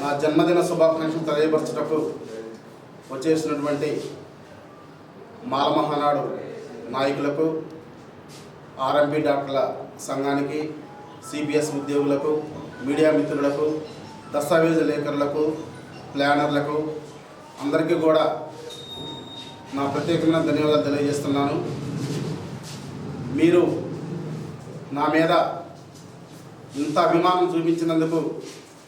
నా జన్మదిన శుభాకాంక్షలు తెలియపరచుటకు వచ్చేసినటువంటి మాల మహానాడు నాయకులకు ఆర్ఎంపీ డాక్టర్ల సంఘానికి సిబిఎస్ ఉద్యోగులకు మీడియా మిత్రులకు దస్తావేజు లేఖరులకు ప్లానర్లకు అందరికీ కూడా నా ప్రత్యేకమైన ధన్యవాదాలు తెలియజేస్తున్నాను. మీరు నా మీద ఇంత అభిమానం చూపించినందుకు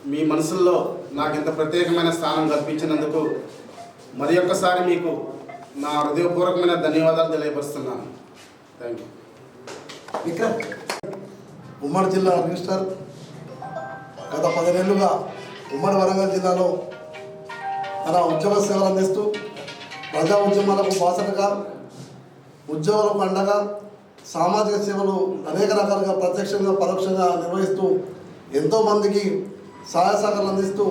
మీ మనసుల్లో నాకు ఇంత ప్రత్యేకమైన స్థానం కల్పించినందుకు మరి ఒక్కసారి మీకు నా హృదయపూర్వకమైన ధన్యవాదాలు తెలియపరుస్తున్నాను. థ్యాంక్ యూ విక్రమ్ ఉమ్మడి జిల్లా మినిస్టర్ గత పదినేళ్ళుగా ఉమ్మడి వరంగల్ జిల్లాలో తన ఉద్యోగ సేవలు అందిస్తూ ప్రజా ఉద్యమాలకు బాసటగా ఉద్యోగులకు పండగ సామాజిక సేవలు అనేక రకాలుగా ప్రత్యక్షంగా పరోక్షంగా నిర్వహిస్తూ ఎంతోమందికి సహాయ సహకారాలు అందిస్తూ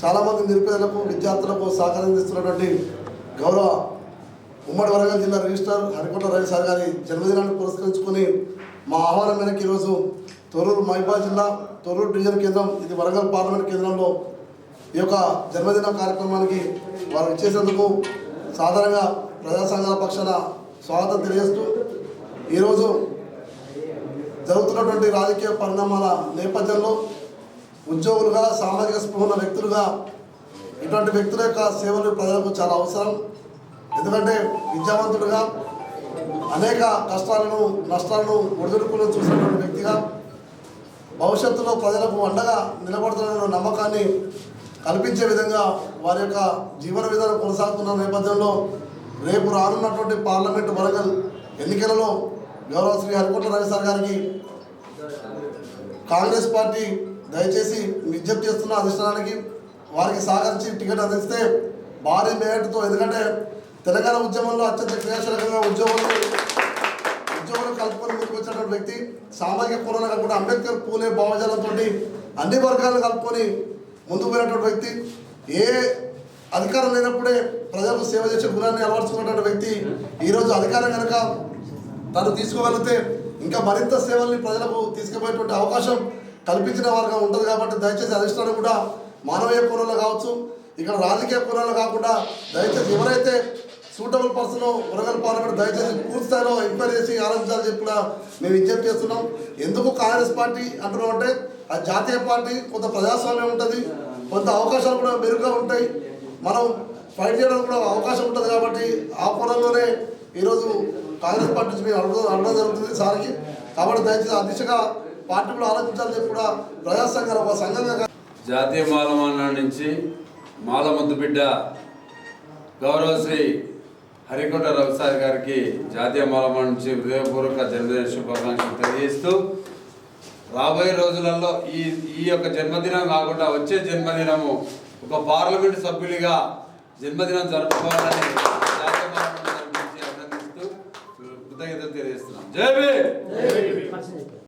చాలామంది నిరుపేదలకు విద్యార్థులకు సహకారం అందిస్తున్నటువంటి గౌరవ ఉమ్మడి వరంగల్ జిల్లా రిజిస్టార్ హరికోట రవి సార్ గారి జన్మదినాన్ని పురస్కరించుకొని మా ఆహ్వానం మేరకు ఈరోజు తొర్రూరు మహిబాద్ జిల్లా తొర్రూరు డివిజన్ కేంద్రం ఇది వరంగల్ పార్లమెంట్ కేంద్రంలో ఈ యొక్క జన్మదిన కార్యక్రమానికి వారు ఇచ్చేసేందుకు సాధారణంగా ప్రజా సంఘాల పక్షాన స్వాగతం తెలియజేస్తూ ఈరోజు జరుగుతున్నటువంటి రాజకీయ పరిణామాల నేపథ్యంలో ఉద్యోగులుగా సామాజిక స్పృహ వ్యక్తులుగా ఇటువంటి వ్యక్తుల యొక్క సేవలు ప్రజలకు చాలా అవసరం. ఎందుకంటే విద్యావంతుడుగా అనేక కష్టాలను నష్టాలను ఒడిదుడుకులను చూసినటువంటి వ్యక్తిగా భవిష్యత్తులో ప్రజలకు అండగా నిలబడుతున్న నమ్మకాన్ని కల్పించే విధంగా వారి యొక్క జీవన విధానం కొనసాగుతున్న నేపథ్యంలో రేపు రానున్నటువంటి పార్లమెంటు వరంగల్ ఎన్నికలలో గౌరవ శ్రీ హరికోట రవి సార్ గారికి కాంగ్రెస్ పార్టీ దయచేసి విజ్ఞప్తి చేస్తున్న అధిష్టానానికి వారికి సహకరించి టికెట్ అందిస్తే భారీ మేరటుతో ఎందుకంటే తెలంగాణ ఉద్యమంలో అత్యంత క్రియాశీలకంగా ఉద్యోగులు ఉద్యోగులు కలుపుకొని ముందుకు వచ్చినటువంటి వ్యక్తి సామాజిక కోణంలో కాకుండా అంబేద్కర్ పూలే భావజాలంతో అన్ని వర్గాలను కలుపుకొని ముందుకు పోయినటువంటి వ్యక్తి ఏ అధికారం లేనప్పుడే ప్రజలకు సేవ చేసే గుణాన్ని అలవర్చుకున్నటువంటి వ్యక్తి ఈరోజు అధికారం కనుక తను తీసుకోగలిగితే ఇంకా మరింత సేవల్ని ప్రజలకు తీసుకుపోయేటువంటి అవకాశం కల్పించిన వారుగా ఉంటుంది కాబట్టి దయచేసి అధిష్టానం కూడా మానవీయ పూర్వంలో కావచ్చు ఇక్కడ రాజకీయ పూర్వంలో కాకుండా దయచేసి ఎవరైతే సూటబుల్ పర్సన్ వరంగల్ పార్లమెంట్ దయచేసి పూర్తి స్థాయిలో ఎంక్వైరీ చేసి ఆలోచించాలని చెప్పి కూడా మేము విజ్ఞప్తి చేస్తున్నాం. ఎందుకు కాంగ్రెస్ పార్టీ అంటున్నాం అంటే ఆ జాతీయ పార్టీ కొంత ప్రజాస్వామ్యం ఉంటుంది కొంత అవకాశాలు కూడా మెరుగ్గా ఉంటాయి. మనం ఫైట్ చేయడానికి కూడా అవకాశం ఉంటుంది కాబట్టి ఆ పూర్వంలోనే ఈరోజు కాంగ్రెస్ పార్టీ నుంచి మేము అడగడం జరుగుతుంది సార్కి. కాబట్టి దయచేసి ఆ దిశగా పార్టీలు కూడా ఆలోచించాలని కూడా ప్రజా సంఘాలు ఒక సంఘంగా జాతీయ మాలమాన నుంచి మాల ముద్దు బిడ్డ గౌరవశ్రీ హరికోట రవిసారి గారికి జాతీయ మాలమాన నుంచి హృదయపూర్వక జన్మదిన శుభాకాంక్షలు తెలియజేస్తూ రాబోయే రోజులలో ఈ ఈ యొక్క జన్మదినం కాకుండా వచ్చే జన్మదినము ఒక పార్లమెంట్ సభ్యులుగా జన్మదినం జరుపుకోవాలని